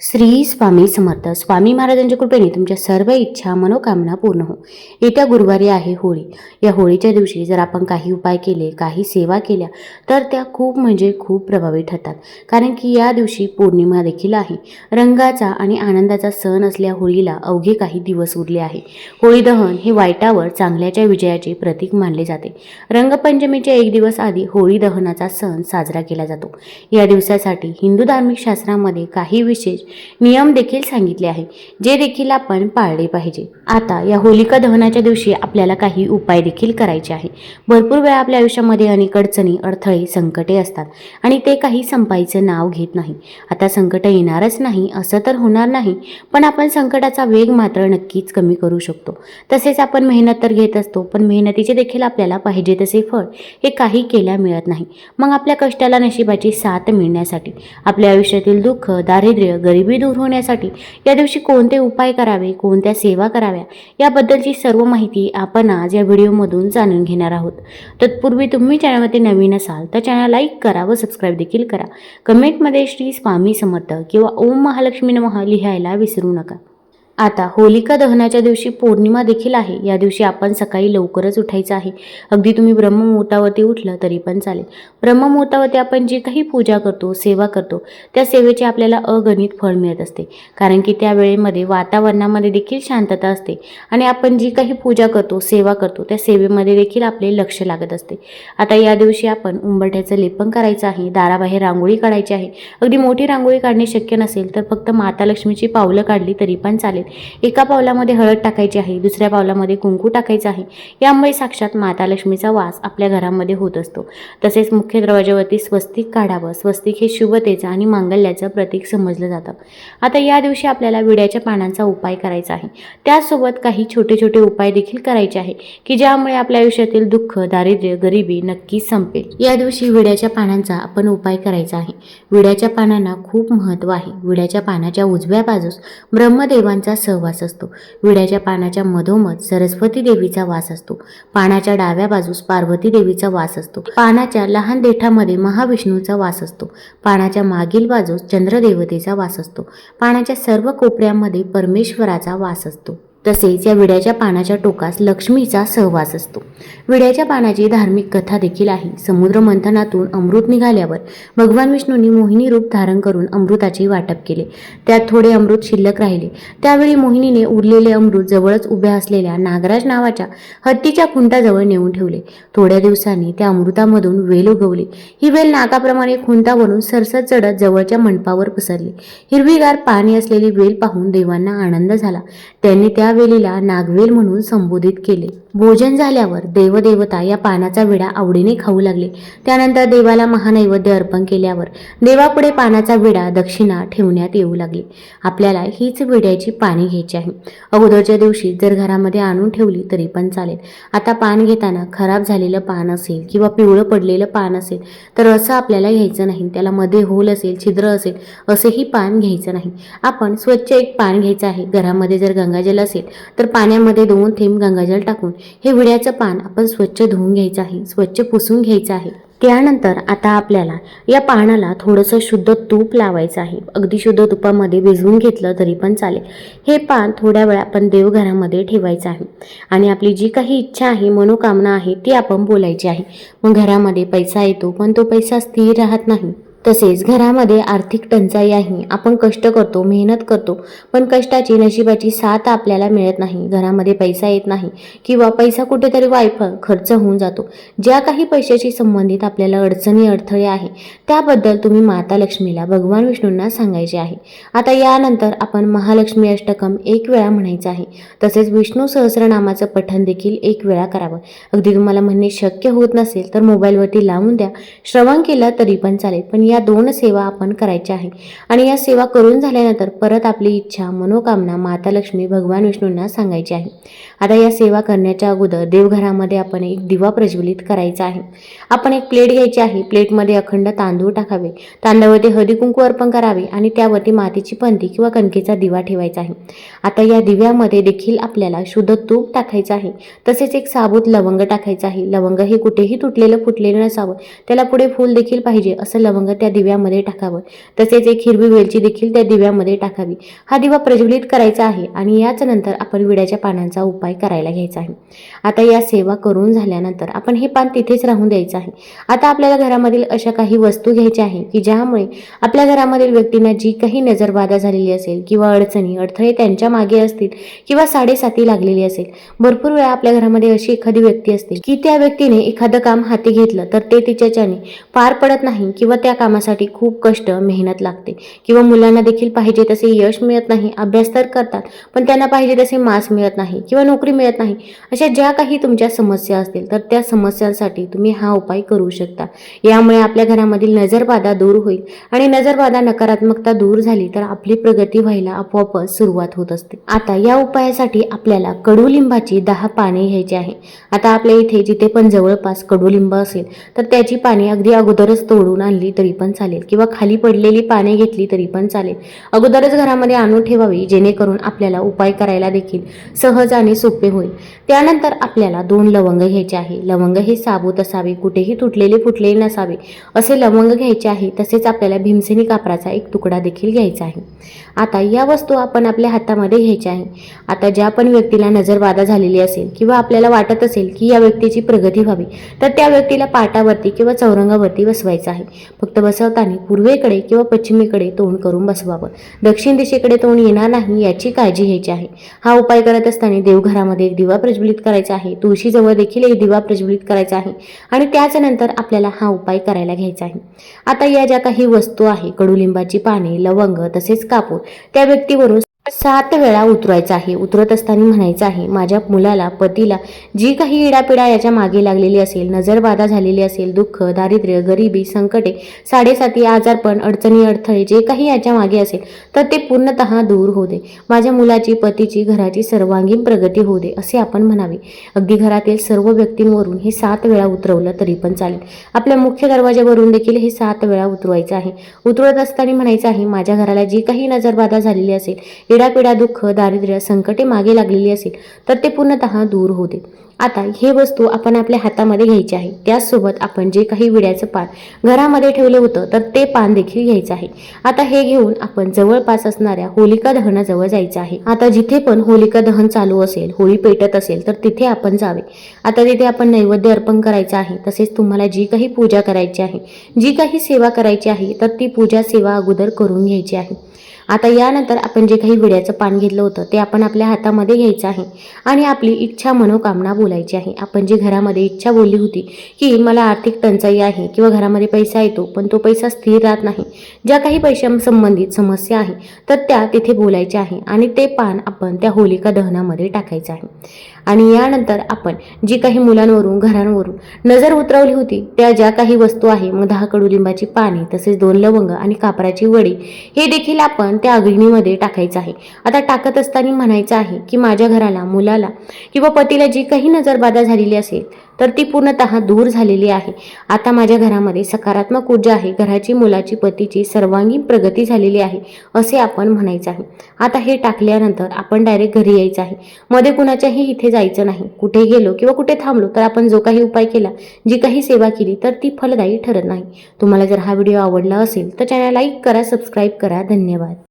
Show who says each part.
Speaker 1: श्री स्वामी समर्थ. स्वामी महाराजांच्या कृपेने तुमच्या सर्व इच्छा मनोकामना पूर्ण हो. येत्या गुरुवारी आहे होळी. या होळीच्या दिवशी जर आपण काही उपाय केले काही सेवा केल्या तर त्या खूप म्हणजे खूप प्रभावी ठरतात. कारण की या दिवशी पौर्णिमा देखील आहे. रंगाचा आणि आनंदाचा सण असल्या होळीला अवघे काही दिवस उरले आहे. होळी दहन हे वाईटावर चांगल्याच्या विजयाचे प्रतीक मानले जाते. रंगपंचमीच्या एक दिवस आधी होळी दहनाचा सण साजरा केला जातो. या दिवसासाठी हिंदू धार्मिक शास्त्रामध्ये काही विशेष नियम देखील सांगितले आहे जे देखील आपण पाळले पाहिजे. आता या होलिका दहनाच्या दिवशी आपल्याला काही उपाय देखील करायचे आहे. भरपूर वेळा आपल्या आयुष्यामध्ये अनेक अडचणी अडथळे संकटे असतात आणि ते काही संपायचं नाव घेत नाही. आता संकट येणारच नाही असं तर होणार नाही पण आपण संकटाचा वेग मात्र नक्कीच कमी करू शकतो. तसेच आपण मेहनत तर घेत असतो पण मेहनतीचे देखील आपल्याला पाहिजे तसे फळ हे काही केल्या मिळत नाही. मग आपल्या कष्टाला नशिबाची साथ मिळण्यासाठी आपल्या आयुष्यातील दुःख दारिद्र्य गरिबी दूर होण्यासाठी या दिवशी कोणते उपाय करावे कोणत्या सेवा कराव्या याबद्दलची सर्व माहिती आपण आज या व्हिडिओमधून जाणून घेणार आहोत. तत्पूर्वी तुम्ही चॅनलमध्ये नवीन असाल तर चॅनल लाईक करा व सबस्क्राईब देखील करा. कमेंटमध्ये श्री स्वामी समर्थ किंवा ओम महालक्ष्मी नमः लिहायला विसरू नका. आता होलिका दहनाच्या दिवशी पौर्णिमा देखील आहे. या दिवशी आपण सकाळी लवकरच उठायचं आहे. अगदी तुम्ही ब्रह्ममुहूर्तावरती उठलं तरी पण चालेल. ब्रह्ममुहूर्तावरती आपण जी काही पूजा करतो सेवा करतो त्या सेवेचे आपल्याला अगणित फळ मिळत असते. कारण की त्या वेळेमध्ये वातावरणामध्ये देखील शांतता असते आणि आपण जी काही पूजा करतो सेवा करतो त्या सेवेमध्ये देखील आपले लक्ष लागत असते. आता या दिवशी आपण उंबरठ्याचं लेपन करायचं आहे दाराबाहेर रांगोळी काढायची आहे. अगदी मोठी रांगोळी काढणे शक्य नसेल तर फक्त माता लक्ष्मीची पावलं काढली तरी पण चालेल. एका पावलामध्ये हळद टाकायची आहे दुसऱ्या पावलामध्ये कुंकू टाकायचं आहे. यामुळे साक्षात माता लक्ष्मीचा वास आपल्या घरामध्ये होत असतो. तसेच मुख्य दरवाजावरती स्वस्तिक काढावं स्वस्तिक हे शुभतेचं आणि मांगल्याचं प्रतीक समजलं जातं. आता या दिवशी आपल्याला विड्याच्या पानांचा उपाय करायचा आहे. त्यासोबत काही छोटे छोटे उपाय देखील करायचे आहे की ज्यामुळे आपल्या आयुष्यातील दुःख दारिद्र्य गरिबी नक्कीच संपेल. या दिवशी विड्याच्या पानांचा आपण उपाय करायचा आहे. विड्याच्या पानांना खूप महत्त्व आहे. विड्याच्या पानाच्या उजव्या बाजूस ब्रह्मदेवांचा सहवास असतो. विड्याच्या पानाच्या मधोमध सरस्वती देवीचा वास असतो. पानाच्या डाव्या बाजूस पार्वती देवीचा वास असतो. पानाच्या लहान देठामध्ये महाविष्णूचा वास असतो. पानाच्या मागील बाजूस चंद्रदेवतेचा वास असतो. पानाच्या सर्व कोपऱ्यामध्ये परमेश्वराचा वास असतो. तसेच या विड्याच्या पानाच्या टोकास लक्ष्मीचा सहवास असतो. विड्याच्या पानाची धार्मिक कथा देखील आहे. समुद्र मंथनातून अमृत निघाल्यावर भगवान विष्णूंनी मोहिनी रूप धारण करून अमृताचे वाटप केले. त्यात थोडे अमृत शिल्लक राहिले. त्यावेळी मोहिनीने उरलेले अमृत जवळच उभ्या असलेल्या नागराज नावाच्या हत्तीच्या खुंटाजवळ नेऊन ठेवले. थोड्या दिवसांनी त्या अमृतामधून वेल उगवली. ही वेल नागाप्रमाणे खुंटावरून सरसत चढत जवळच्या मंडपावर पसरली. हिरवीगार पाणी असलेली वेल पाहून देवांना आनंद झाला. त्यांनी त्या वेलीला नागवेल म्हणून संबोधित केले. भोजन झाल्यावर देवदेवता या पानाचा विडा आवडीने खाऊ लागले. त्यानंतर देवाला महानैवेद्य अर्पण केल्यावर देवापुढे पानाचा विडा दक्षिणा ठेवण्यात येऊ लागली. आपल्याला हीच विड्याची पाणी घ्यायची आहे. अगोदरच्या दिवशी जर घरामध्ये आणून ठेवली तरी पण चालेल. आता पान घेताना खराब झालेलं पान असेल किंवा पिवळं पडलेलं पान असेल तर असं आपल्याला घ्यायचं नाही. त्याला मध्ये होल असेल छिद्र असेल असेही पान घ्यायचं नाही. आपण स्वच्छ एक पान घ्यायचं आहे. घरामध्ये जर गंगाजल असेल तर पाण्यामध्ये दोन थेंब गंगाजल टाकून हे विड्याचं पान आपण स्वच्छ धुवून घ्यायचं आहे स्वच्छ पुसून घ्यायचं आहे. त्यानंतर आता आपल्याला या पानाला थोडंसं शुद्ध तूप लावायचं आहे. अगदी शुद्ध तुपामध्ये भिजवून घेतलं तरी पण चालेल. हे पान थोड्या वेळा आपण देवघरामध्ये ठेवायचं आहे. आणि आपली जी काही इच्छा आहे मनोकामना आहे ती आपण बोलायची आहे. मग घरामध्ये पैसा येतो पण तो पैसा स्थिर राहत नाही. तसेच घरामध्ये आर्थिक टंचाई आहे. आपण कष्ट करतो मेहनत करतो पण कष्टाची नशिबाची साथ आपल्याला मिळत नाही. घरामध्ये पैसा येत नाही किंवा पैसा कुठेतरी वायफ खर्च होऊन जातो. ज्या काही पैशाशी संबंधित आपल्याला अडचणी अडथळे आहे त्याबद्दल तुम्ही माता लक्ष्मीला भगवान विष्णूंना सांगायचे आहे. आता यानंतर आपण महालक्ष्मी अष्टकम एक वेळा म्हणायचं आहे. तसेच विष्णू सहस्रनामाचं पठण देखील एक वेळा करावं. अगदी तुम्हाला म्हणणे शक्य होत नसेल तर मोबाईलवरती लावून द्या. श्रवण केलं तरी पण चालेल पण या दोन सेवा आपण करायच्या आहे. आणि या सेवा करून झाल्यानंतर परत आपली इच्छा मनोकामना माता लक्ष्मी भगवान विष्णूंना सांगायची आहे. आता या सेवा करण्याच्या अगोदर देवघरामध्ये आपण एक दिवा प्रज्वलित करायचा आहे. आपण एक प्लेट घ्यायची आहे. प्लेटमध्ये अखंड तांदूळ टाकावे. तांदळावरती हळदी कुंकू अर्पण करावे आणि त्यावरती मातीची पंथी किंवा कणकेचा दिवा ठेवायचा आहे. आता या दिव्यामध्ये देखील आपल्याला शुद्ध तूप टाकायचं आहे. तसेच एक साबूत लवंग टाकायचं आहे. लवंग हे कुठेही तुटलेलं फुटलेलं नसावं. त्याला पुढे फूल देखील पाहिजे असं लवंग त्या दिव्यामध्ये टाकावं. तसेच एक हिरवी वेलची देखील त्या दिव्यामध्ये टाकावी. हा दिवा प्रज्वलित करायचा आहे आणि याच नंतर आपण विड्याच्या पानांचा उपाय करायला घ्यायचा आहे. आता या सेवा करून झाल्यानंतर आपण हे पान तिथेच राहून द्यायचं आहे. आता आपल्याला घरामधील अशा काही वस्तू घ्यायच्या आहे की ज्यामुळे आपल्या घरामधील व्यक्तींना जी काही नजरबाधा झालेली असेल किंवा अडचणी अडथळे त्यांच्या मागे असतील किंवा साडेसाती लागलेली असेल भरपूर वेळा आपल्या घरामध्ये अशी एखादी व्यक्ती असते की त्या व्यक्तीने एखादं काम हाती घेतलं तर ते तिच्याच्याने पार पडत नाही किंवा त्या कामासाठी खूप कष्ट मेहनत लागते. किंवा मुलांना देखील पाहिजे तसे यश मिळत नाही अभ्यास तर करतात पण त्यांना पाहिजे तसे मास मिळत नाही किंवा नोकरी मिळत नाही. अशा ज्या काही तुमच्या समस्या असतील तर त्या समस्यांसाठी तुम्ही हा उपाय करू शकता. यामुळे आपल्या घरामधील नजरबाधा दूर होईल आणि नजरबाधा नकारात्मकता दूर झाली तर आपली प्रगती व्हायला आपोआपच सुरुवात होत असते. आता या उपायासाठी आपल्याला कडुलिंबाची दहा पाने घ्यायची आहे. आता आपल्या इथे जिथे पण जवळपास कडुलिंब असेल तर त्याची पाने अगदी अगोदरच तोडून आणली तरी पण चालेल. किंवा खाली पडलेली पाने घेतली तरी पण चालेल. अगोदरच घरामध्ये आणून ठेवावी जेणेकरून आपल्याला उपाय करायला देखील सहज आणि सोपे होईल. त्यानंतर आपल्याला दोन लवंग घ्यायचे आहे. लवंग हे साबूत असावे कुठेही तुटलेले फुटलेले नसावे. असे लवंग घ्यायचे आहे तसेच आपल्याला भीमसेनी कापराचा एक तुकडा देखील घ्यायचा आहे. आता या वस्तू आपण आपल्या हातामध्ये घ्यायच्या आहे. आता ज्या पण व्यक्तीला नजरबाधा झालेली असेल किंवा आपल्याला वाटत असेल की या व्यक्तीची प्रगती व्हावी तर त्या व्यक्तीला पाटावरती किंवा चौरंगावरती बसवायचं आहे. फक्त बसवताना पूर्वेकडे किंवा पश्चिमेकडे तोंड करून बसवावं. दक्षिण दिशेकडे तोंड येणार नाही याची काळजी घ्यायची आहे. हा उपाय करत असताना देवघरामध्ये एक दिवा प्रज्वलित करायचा आहे. तुळशीजवळ देखील एक दिवा प्रज्वलित करायचा आहे आणि त्याच नंतर आपल्याला हा उपाय करायला घ्यायचा आहे. आता या ज्या काही वस्तू आहे कडुलिंबाची पाने लवंग तसेच कापूर त्या व्यक्तीवरून सात वेळा उतरायचं आहे. उतरत असताना म्हणायचं आहे माझ्या मुलाला पतीला जी काही इडापिडा याच्या मागे लागलेली असेल नजरबाधा झालेली असेल दुःख दारिद्र्य गरिबी संकटे साडेसाती आजारपण अडचणी अडथळे जे काही याच्या मागे असेल तर ते पूर्णतः दूर होऊ दे. माझ्या मुलाची पतीची घराची सर्वांगीण प्रगती होऊ दे असे आपण म्हणावे. अगदी घरातील सर्व व्यक्तींवरून हे सात वेळा उतरवलं तरी पण चालेल. आपल्या मुख्य दरवाज्यावरून देखील हे सात वेळा उतरवायचं आहे. उतरवत असताना म्हणायचं आहे माझ्या घराला जी काही नजरबाधा झालेली असेल इडापिडा दुःख दारिद्र्य संकटे मागे लागलेली असेल तर ते पूर्णतः दूर होते. आता हे वस्तू आपण आपल्या हातामध्ये घ्यायची आहे. त्याचसोबत आपण जे काही विड्याचं पान घरामध्ये ठेवलं होतं तर ते पान देखील घ्यायचं आहे. आता हे घेऊन आपण जवळपास असणाऱ्या होलिका दहनाजवळ जायचं आहे. आता जिथे पण होलिका दहन चालू असेल होळी पेटत असेल तर तिथे आपण जावे. आता तिथे आपण नैवेद्य अर्पण करायचं आहे. तसेच तुम्हाला जी काही पूजा करायची आहे जी काही सेवा करायची आहे तर ती पूजा सेवा अगोदर करून घ्यायची आहे. आता यानंतर आपण जे काही विड्याचं पान घेतलं होतं ते आपण आपल्या हातामध्ये घ्यायचं आहे. आणि आपली इच्छा मनोकामना बोलायची आहे. आपण जी घरामध्ये इच्छा बोलली होती की मला आर्थिक टंचाई आहे किंवा घरामध्ये पैसा येतो पण तो पैसा स्थिर राहत नाही. ज्या काही पैशांसंबंधित समस्या आहे तर त्या तिथे बोलायच्या आहे आणि ते पान आपण त्या होलिका दहनामध्ये टाकायचं आहे. आणि यानंतर आपण जी काही मुलांवरून घरांवरून नजर उतरवली होती त्या ज्या काही वस्तू आहे मग दहा कडुलिंबाची पाने तसेच दोन लवंग आणि कापराची वडी हे देखील आपण त्या अग्नीमध्ये टाकायचं आहे. आता टाकत असताना म्हणायचं आहे की माझ्या घराला मुलाला किंवा पतीला जी काही नजरबाधा झालेली असेल तर ती पूर्णतः दूर झालेली आहे. आता माझ्या घरामध्ये सकारात्मक ऊर्जा आहे. घराची मुलाची पतीची सर्वांगीण प्रगती झालेली आहे असे आपण म्हणायचं आहे. आता हे टाकल्यानंतर आपण डायरेक्ट घरी यायचं आहे. मध्ये कुणाच्याही इथे जायचं नाही. कुठे गेलो किंवा कुठे थांबलो तर आपण जो काही उपाय केला जी काही सेवा केली तर ती फलदायी ठरत नाही. तुम्हाला जर हा व्हिडिओ आवडला असेल तर चॅनल लाईक करा सबस्क्राईब करा. धन्यवाद.